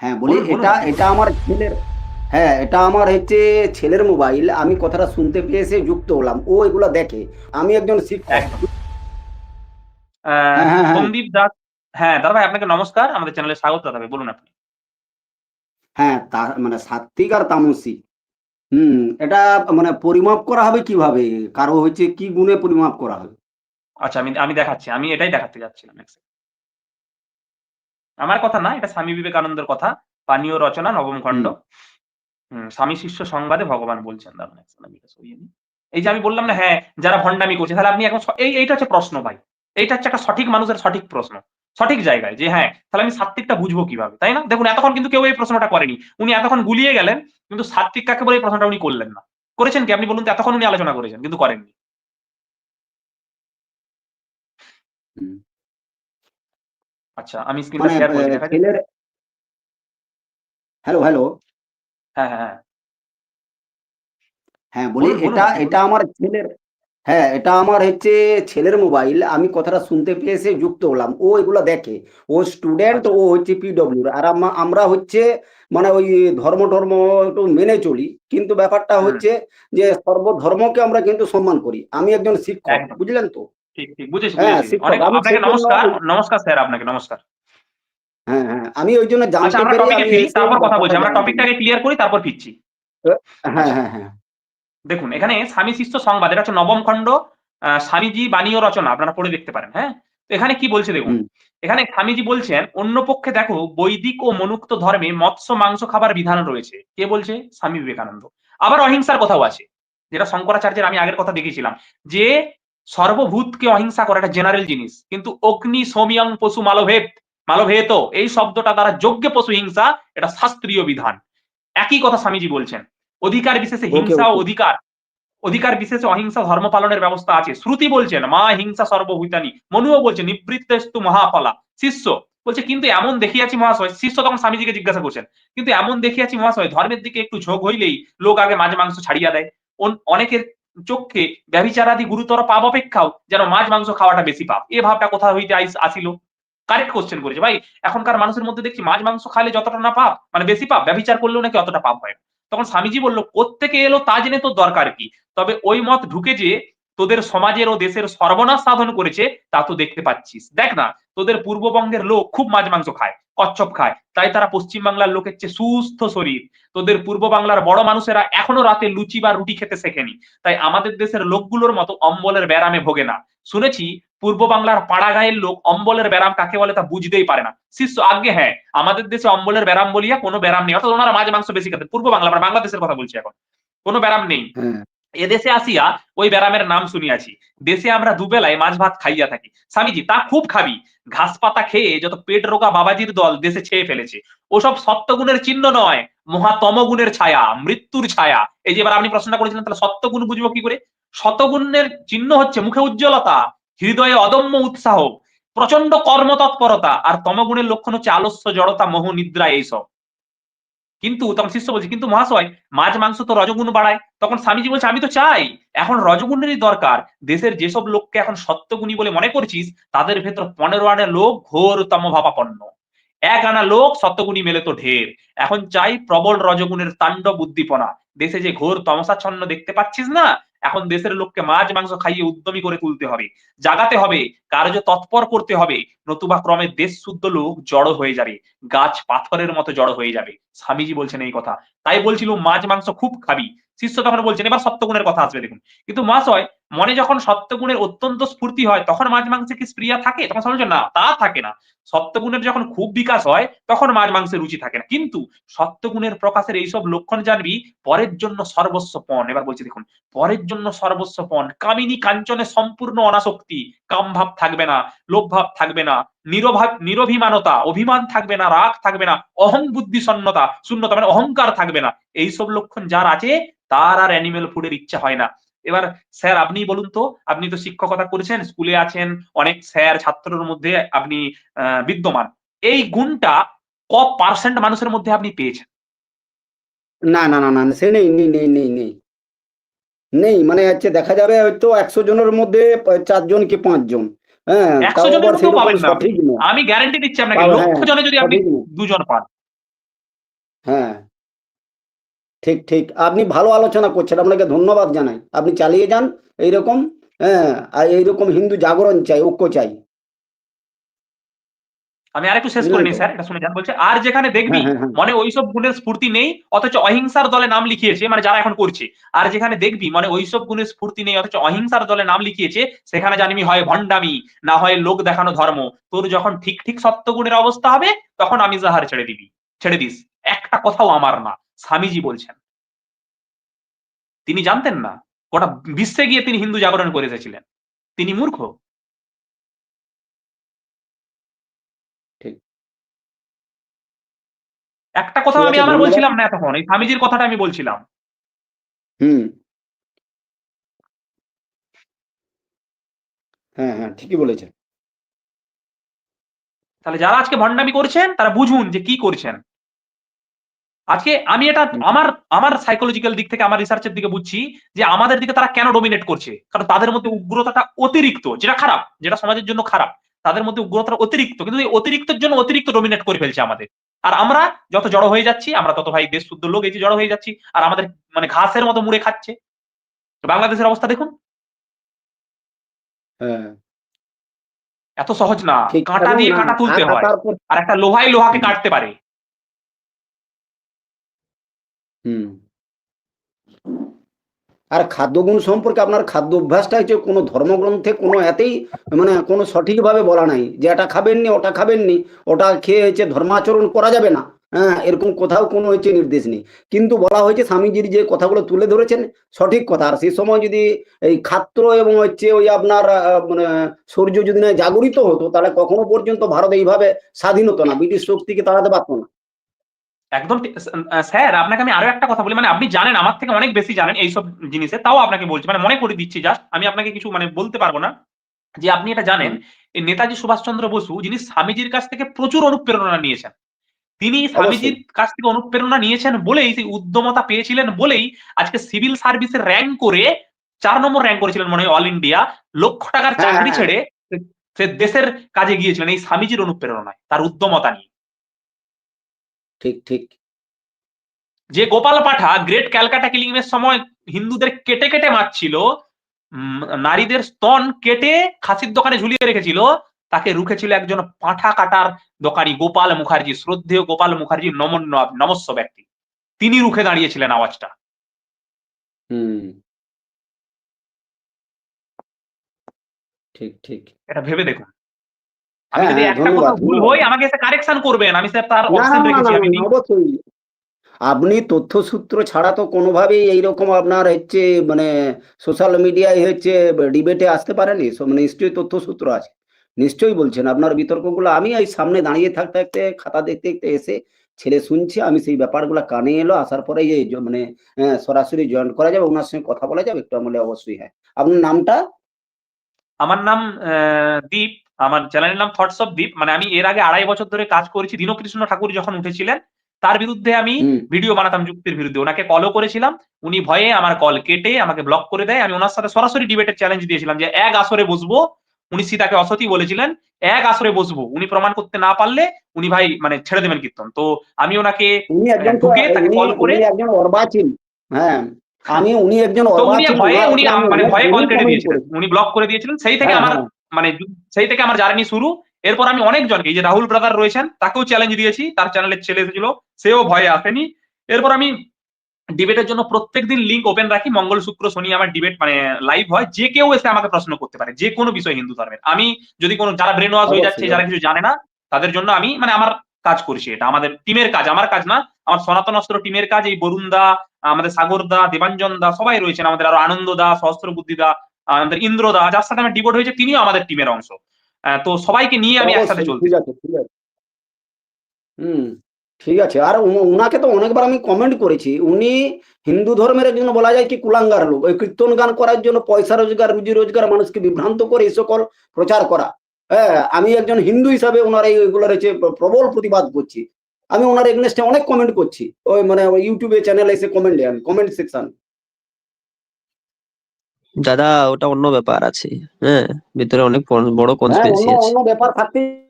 হ্যাঁ, বলি এটা এটা আমার ছেলের হ্যাঁ, এটা আমার হচ্ছে ছেলের মোবাইল। আমি কথাটা শুনতে পেয়ে এসে যুক্ত হলাম। ও এগুলা দেখে। আমি একজন শিক্ষক। হ্যাঁ, হ্যাঁ, হ্যাঁ। সন্দীপ দাস হ্যাঁ, দাদা ভাই আপনাকে নমস্কার। আমাদের চ্যানেলে স্বাগত দাদা ভাই বলুন আপনি। হ্যাঁ, তা মানে সাত্ত্বিক আর তামসিক। হুম, এটা মানে পরিমাপ করা হবে কীভাবে? কারও হচ্ছে কি গুণে পরিমাপ করা হবে? আচ্ছা আমি আমি দেখাচ্ছি। আমি এটাই দেখাতে যাচ্ছিলাম। আমার কথা না, এটা স্বামী বিবেকানন্দের কথা। পানীয় রচনা নবম খণ্ড। স্বামী শিষ্য সংবাদে ভগবান বলছেন। এই যে আমি বললাম না হ্যাঁ, যারা ভন্ডামি করছে তাহলে আপনি এখন এই এইটা হচ্ছে প্রশ্ন ভাই। এইটা হচ্ছে একটা সঠিক মানুষের সঠিক প্রশ্ন। সঠিক জায়গায় যে হ্যাঁ, তাহলে আমি সাত্ত্বিকটা বুঝব কীভাবে? তাই না? দেখুন এতক্ষণ কিন্তু কেউ এই প্রশ্নটা করেনি। উনি এতক্ষণ গুলিয়ে গেলেন কিন্তু সাত্ত্বিক কাকে বলে এই প্রশ্নটা উনি করলেন না। করেছেন কি? আপনি বলুন তো এতক্ষণ উনি আলোচনা করেছেন কিন্তু করেননি। আচ্ছা আমি স্ক্রিনটা মানে শেয়ার করছি দেখা ছেলের হ্যালো, হ্যালো। হ্যাঁ, হ্যাঁ, হ্যাঁ। বলি এটা এটা আমার ছেলের হ্যাঁ, এটা আমার হচ্ছে ছেলের মোবাইল। আমি কথাটা শুনতে পেয়ে এসে যুক্ত হলাম। ও এগুলো দেখে। ও স্টুডেন্ট, আচ্ছা। ও হচ্ছে পিডব্লিউর। আর আমরা হচ্ছে মানে ওই ধর্ম-টর্ম একটু মেনে চলি। কিন্তু ব্যাপারটা হচ্ছে যে সর্বধর্মকে আমরা কিন্তু সম্মান করি। আমি একজন শিক্ষক। বুঝলেন তো? ঠিক, ঠিক। বুঝেছি, হ্যাঁ। অনেক আপনাকে নমস্কার। নমস্কার স্যার আপনাকে নমস্কার। হ্যাঁ, হ্যাঁ। আমি ঐজন্য আচ্ছা জানতে আমরা টপিকে ফিরি, তারপর কথা বলছি। আমরা টপিকটাকে ক্লিয়ার করি তারপর ফিরছি। হ্যাঁ, আচ্ছা। হ্যাঁ, হ্যাঁ। দেখুন এখানে স্বামী শিষ্য সংবাদ এটা হচ্ছে নবম খণ্ড স্বামীজি বাণী ও রচনা আপনারা পড়ে দেখতে পারেন, হ্যাঁ? তো এখানে কি বলছে দেখুন। এখানে স্বামীজি বলছেন, "অন্য পক্ষে দেখো বৈদিক ও মনুক্ত ধর্মে মৎস্য মাংস খাবার বিধান রয়েছে।" কে বলছে? স্বামী বিবেকানন্দ। আবার অহিংসার কথাও আছে। যেটা শঙ্করাচার্যের আমি আগের কথা দেখিয়েছিলাম। যে সর্বভূতকে অহিংসা করা এটা জেনারেল জিনিস। কিন্তু অগ্নি সোমিয়ং পশু মালভেদ মালভেত এই শব্দটা দ্বারা যোগ্য পশু হিংসা এটা শাস্ত্রীয় বিধান। একই কথা স্বামীজি বলছেন। অধিকার বিশেষে হিংসা ও অধিকার অধিকার বিশেষে অহিংসা ধর্ম পালনের ব্যবস্থা আছে। শ্রুতি বলছেন, "মা হিংসা সর্বভূতানি।" মনুও বলছে, "নিবৃত্তেস্তু মহাফলা।" শিষ্য বলছে, "কিন্তু এমন দেখিয়াছি মহাশয়" শিষ্য তখন স্বামীজিকে জিজ্ঞাসা করছেন, "কিন্তু এমন দেখিয়াছি মহাশয় ধর্মের দিকে একটু ঝোঁক হইলেই লোক আগে মাছ মাংস ছাড়িয়া দেয়। অন অনেকের চক্ষে ব্যবিচারাদি গুরুতর পাপ অপেক্ষাও যেন মাছ মাংস খাওয়াটা বেশি পাপ। এ ভাবটা কোথা হইতে আসিল?" কারেক্ট কোয়েশ্চেন করেছে। ভাই এখনকার মানুষের মধ্যে দেখছি মাছ মাংস খাইলে যতটা না পাপ মানে বেশি পাপ, ব্যবিচার করলেও নাকি অতটা পাপ হয় তখন স্বামীজি বলল "কোত্থেকে এলো তা জেনে তো দরকার কি? তবে ওই মত ঢুকে যে তোদের সমাজের ও দেশের সর্বনাশ সাধন করেছে তা তো দেখতে পাচ্ছিস। দেখ না তোদের পূর্ববঙ্গের লোক খুব মাছ মাংস খায়, কচ্ছপ খায়। তাই তারা পশ্চিম বাংলার লোকের চেয়ে সুস্থ শরীর। তোদের পূর্ব বাংলার বড় মানুষেরা এখনও রাতে লুচি বা রুটি খেতে শেখেনি। তাই আমাদের দেশের লোকগুলোর মতো অম্বলের ব্যারামে ভোগে না। শুনেছি পূর্ব বাংলার পাড়াগাঁয়ের লোক অম্বলের ব্যারাম কাকে বলে তা বুঝতেই পারে না। শিষ্য আজ্ঞে হ্যাঁ, আমাদের দেশে অম্বলের ব্যারাম বলিয়া কোনো ব্যারাম নেই। অর্থাৎ ওনারা মাছ মাংস বেশি খেতেন। পূর্ব বাংলা বাংলাদেশের কথা বলছি এখন। কোনো ব্যারাম নেই। এদেশে আসিয়া ওই ব্যারামের নাম শুনিয়াছি। দেশে আমরা দুবেলায় মাছ ভাত খাইয়া থাকি। স্বামীজি তা খুব খাবি। ঘাস পাতা খেয়ে যত পেট রোগা বাবাজির দল দেশে ছেয়ে ফেলেছে। ওসব সত্যগুণের চিহ্ন নয়, মহাতম গুণের ছায়া, মৃত্যুর ছায়া। এই যে এবার আপনি প্রশ্নটা করেছিলেন তাহলে সত্যগুণ বুঝব কি করে? শতগুণের চিহ্ন হচ্ছে মুখে উজ্জ্বলতা, হৃদয়ে অদম্য উৎসাহ, প্রচণ্ড কর্মতৎপরতা আর তমগুণের লক্ষণ হচ্ছে আলস্য, জড়তা, মোহ, নিদ্রা এইসব। কিন্তু তখন শিষ্য বলছে, "কিন্তু মহাশয় মাছ মাংস তো রজগুণ বাড়ায়।" তখন স্বামীজি বলছে, "আমি তো চাই। এখন রজোগুণেরই দরকার। দেশের যেসব লোককে এখন সত্যগুণী বলে মনে করছিস তাদের ভেতর ১৫ আনা লোক ঘোরতম ভাবাপন্ন। এক আনা লোক সত্যগুণী মেলে তো ঢের। এখন চাই প্রবল রজগুণের তাণ্ডব উদ্দীপনা। দেশে যে ঘোর তমসাচ্ছন্ন দেখতে পাচ্ছিস না? এখন দেশের লোককে মাছ মাংস খাইয়ে উদ্যমী করে তুলতে হবে। জাগাতে হবে, কার্য তৎপর করতে হবে। নতুবা ক্রমে দেশ শুদ্ধ লোক জড়ো হয়ে যাবে। গাছ পাথরের মতো জড়ো হয়ে যাবে।" স্বামীজি বলছেন এই কথা। তাই বলছিল মাছ মাংস খুব খাবি। শিষ্য তখন বলছেন, এবার সত্যগুণের কথা আসবে দেখুন। কিন্তু মহাশয় মনে যখন সত্যগুণের অত্যন্ত স্ফূর্তি হয় তখন মাছ মাংসে কি স্পৃহা থাকে? তখন স্বামী "না, তা থাকে না। সত্যগুণের যখন খুব বিকাশ হয় তখন মাছ মাংসে রুচি থাকে না। কিন্তু সত্যগুণের প্রকাশের এইসব লক্ষণ জানবি পরের জন্য সর্বস্ব পণ।" এবার বলছি দেখুন, পরের জন্য সর্বস্ব পণ। কামিনী কাঞ্চনে সম্পূর্ণ অনাসক্তি। কামভাব থাকবে না, লোভভাব থাকবে না, নিরভা নিরভিমানতা, অভিমান থাকবে না, রাগ থাকবে না, অহং বুদ্ধি শূন্যতা শূন্যতা মানে অহংকার থাকবে না। এইসব লক্ষণ যার আছে তার আর অ্যানিমাল ফুডের ইচ্ছা হয় না। এবার স্যার আপনিই বলুন তো, আপনি তো শিক্ষকতা করেছেন, স্কুলে আছেন, অনেক স্যার ছাত্রর মধ্যে আপনি বিদ্যমান। এই গুণটা ক পারসেন্ট মানুষের মধ্যে আপনি পেয়েছেন? না, না, না, না, সে নেই, নেই, নেই, নেই, নেই। নেই মানে হচ্ছে দেখা যাবে হয়তো ১০০ জনের মধ্যে প ৪ জন কি ৫ হ্যাঁ? ১০০ জনের মধ্যেও পাবেন না। আমি গ্যারান্টি দিচ্ছি আপনাকে লক্ষ হ্যাঁ, জনে যদি আপনি সঠিক নয়। ২ জন পান। হ্যাঁ ঠিক ঠিক আপনি ভালো আলোচনা করছেন আপনাকে ধন্যবাদ জানাই আপনি চালিয়ে যান এইরকম হ্যাঁ আর এইরকম হিন্দু জাগরণ চাই ঐক্য চাই আমি আরেকটু শেষ করে নিই স্যার এটা শুনে যান বলছে আর যেখানে দেখবি মনে ওইসব গুণের স্ফূর্তি নেই অথচ অহিংসার দলে নাম লিখিয়েছে মানে যারা এখন করছে। আর যেখানে দেখবি মানে ওইসব গুণের স্ফূর্তি নেই অথচ অহিংসার দলে নাম লিখিয়েছে সেখানে জানিবি হয় ভণ্ডামি না হয় লোক দেখানো ধর্ম। তোর যখন ঠিক ঠিক সত্য গুণের অবস্থা হবে তখন আমি জাহার ছেড়ে দিবি ছেড়ে দিস। একটা কথাও আমার না স্বামীজি বলছেন। তিনি জানতেন না গোটা বিশ্বে গিয়ে তিনি হিন্দু জাগরণ করে এসেছিলেন। তিনি মূর্খ ঠিক। একটা কথা আমি আমার বলছিলাম না এতক্ষণ এই স্বামীজির কথাটা আমি বলছিলাম। হুম। হ্যাঁ হ্যাঁ ঠিকই বলেছেন। তাহলে যারা আজকে ভণ্ডামি করছেন তারা বুঝুন যে কি করছেন। আজকে আমি এটা আমার আমার সাইকোলজিক্যাল দিক থেকে আমার রিসার্চের দিকে বুঝছি যে আমাদের দিকে তারা কেন ডোমিনেট করছে। কারণ তাদের মধ্যে উগ্রতাটা অতিরিক্ত যেটা খারাপ যেটা সমাজের জন্য খারাপ তাদের মধ্যে উগ্রতাটা অতিরিক্ত কিন্তু এই অতিরিক্তের জন্য অতিরিক্ত ডোমিনেট করে ফেলছে আমাদের। আর আমরা যত জড়ো হয়ে যাচ্ছি আমরা তত ভাই দেশ শুদ্ধ লোক এই যে জড়ো হয়ে যাচ্ছি আর আমাদের মানে ঘাসের মতো মুড়ে খাচ্ছে। বাংলাদেশের অবস্থা দেখুন। হ্যাঁ। এত সহজ না। কাঁটা দিয়ে কাঁটা তুলতে আর- হয়। আর একটা লোহাই লোহাকে কাটতে পারে। হুম। আর খাদ্যগুণ সম্পর্কে আপনার খাদ্য অভ্যাসটা হচ্ছে কোনো ধর্মগ্রন্থে কোনো এতেই মানে কোনো সঠিকভাবে বলা নাই যে এটা খাবেননি, ওটা খাবেননি, ওটা খেয়ে হচ্ছে ধর্মাচরণ করা যাবে না। হ্যাঁ এরকম কোথাও কোনো হচ্ছে নির্দেশ নেই। কিন্তু বলা হয়েছে স্বামীজির যে কথাগুলো তুলে ধরেছেন, সঠিক কথা। আর সেই সময় যদি এই খাত্র এবং হচ্ছে ওই আপনার মানে সূর্য যদি না জাগরিত হতো, তাহলে কখনো পর্যন্ত ভারত এইভাবে স্বাধীন হতো না। ব্রিটিশ শক্তিকে তাড়াতে পারতো না। একদম স্যার আপনাকে আমি আরও একটা কথা বলি মানে আপনি জানেন আমার থেকে অনেক বেশি জানেন এইসব জিনিসে তাও আপনাকে বলছি মানে মনে করে দিচ্ছি জাস্ট আমি আপনাকে কিছু মানে বলতে পারব না যে আপনি এটা জানেন নেতাজি সুভাষচন্দ্র বসু যিনি স্বামীজির কাছ থেকে প্রচুর অনুপ্রেরণা নিয়েছেন তিনি স্বামীজির কাছ থেকে অনুপ্রেরণা নিয়েছেন বলেই সেই উদ্যমতা পেয়েছিলেন বলেই আজকে সিভিল সার্ভিসে র্যাঙ্ক করে চার নম্বর র্যাঙ্ক করেছিলেন মনে হয় অল ইন্ডিয়া লক্ষ টাকার হ্যাঁ, চাকরি হ্যাঁ। ছেড়ে সে দেশের কাজে গিয়েছিলেন এই স্বামীজির অনুপ্রেরণায় তার উদ্যমতা নিয়ে ঠিক ঠিক। যে গোপাল পাঠা গ্রেট ক্যালকাটা কিলিং এর সময় হিন্দুদের কেটে কেটে মারছিল নারীদের স্তন কেটে খাসির দোকানে ঝুলিয়ে রেখেছিল তাকে রুখেছিল একজন পাঁঠা কাটার দোকানি গোপাল মুখার্জি শ্রদ্ধেয় গোপাল মুখার্জি নমন্য নমস্য ব্যক্তি। তিনি রুখে দাঁড়িয়েছিলেন আওয়াজটা। হুম। ঠিক ঠিক। এটা ভেবে দেখুন। আমি যদি একটা কথা ভুল হই আমাকে এসে কারেকশন করবেন। আমি স্যার তার অপশন না না রেখেছি আমি অবশ্যই। আপনি তথ্যসূত্র ছাড়া তো কোনোভাবেই এইরকম আপনার হচ্ছে মানে সোশ্যাল মিডিয়ায় হচ্ছে ডিবেটে আসতে পারেনি। মানে নিশ্চয়ই তথ্যসূত্র আছে। নিশ্চয়ই বলছেন আপনার বিতর্কগুলো। আমি এই সামনে দাঁড়িয়ে থাকতে থাকতে খাতা দেখতে দেখতে এসে ছেলে শুনছে আমি সেই ব্যাপারগুলো কানে এলো আসার পরে এই যে মানে হ্যাঁ, সরাসরি জয়েন করা যাবে ওনার সঙ্গে কথা বলা যাবে একটু আমলে অবশ্যই হ্যাঁ। আপনার নামটা? আমার নাম আহ, দীপ। আমার চ্যানেলের নাম থটস অফ দীপ মানে আমি এর আগে আড়াই বছর ধরে কাজ করেছি। দীনকৃষ্ণ ঠাকুর যখন উঠেছিলেন তার বিরুদ্ধে আমি ভিডিও বানাতাম যুক্তির বিরুদ্ধে। ওনাকে কলও করেছিলাম। উনি ভয়ে আমার কল কেটে আমাকে ব্লক করে দেয়। আমি ওনার সাথে সরাসরি ডিবেটের চ্যালেঞ্জ দিয়েছিলাম যে এক আসরে বসবো। উনি সীতাকে অসতি বলেছিলেন এক আসরে বসবো। উনি প্রমাণ করতে না পারলে উনি ভাই মানে ছেড়ে দেবেন কীর্তন। তো আমি ওনাকে ঢুকে তাকে কল করে- একজন অর্বাচীন। হ্যাঁ। আমি উনি একজন উনি ভয়ে উনি মানে ভয়ে কল কেটে দিয়েছিলেন। উনি ব্লক করে দিয়েছিলেন। সেই থেকে হ্যাঁ, আমার হ্যাঁ। মানে সেই থেকে আমার জার্নি শুরু। এরপর আমি অনেকজনকে এই যে রাহুল ব্রাদার রয়েছেন তাকেও চ্যালেঞ্জ দিয়েছি। তার চ্যানেলের ছেলে এসেছিল সেও ভয়ে আসেনি। এরপর আমি ডিবেটের জন্য প্রত্যেকদিন লিংক ওপেন রাখি। মঙ্গল শুক্র শনি আমার ডিবেট মানে লাইভ হয়। যে কেউ এসে আমাকে প্রশ্ন করতে পারে। যে কোনো বিষয় হিন্দু ধর্মের। আমি যদি কোনো যারা ব্রেন ওয়াশ হয়ে যাচ্ছে যারা কিছু জানে না তাদের জন্য আমি মানে আমার কাজ করছি এটা আমাদের টিমের কাজ আমার কাজ না। আমার সনাতন অস্ত্র টিমের কাজ। এই বরুণ দা আমাদের সাগর দা দেবাঞ্জন দা সবাই রয়েছেন। আমাদের আরও আনন্দ দা সহস্র বুদ্ধি দা আমাদের ইন্দ্র দা যার সাথে আমার ডিভোট হয়েছে তিনিও আমাদের টিমের অংশ। তো সবাইকে নিয়ে আমি একসাথে চলছি। ঠিক আছে ঠিক আছে। হুম ঠিক আছে। আর উন- উনাকে তো অনেকবার আমি কমেন্ট করেছি। উনি হিন্দু ধর্মের একজন বলা যায় কি কুলাঙ্গার লোক। ওই কীর্তন গান করার জন্য পয়সা রোজগার রুজি রোজগার মানুষকে বিভ্রান্ত করে এই সকল প্রচার করা। হ্যাঁ আমি একজন হিন্দু হিসাবে ওনার এই ওইগুলোর হচ্ছে প্রবল প্রতিবাদ করছি। আমি ওনার এগনেস্টে অনেক কমেন্ট করছি। ওই মানে ইউটিউবে চ্যানেলে এসে কমেন্ট দেন কমেন্ট সেকশন দাদা ওটা অন্য ব্যাপার আছে। হ্যাঁ ভিতরে অনেক বড়- বড় হ্যাঁ কনস্পিরেসি আছে। অন্য ব্যাপার থাকতেই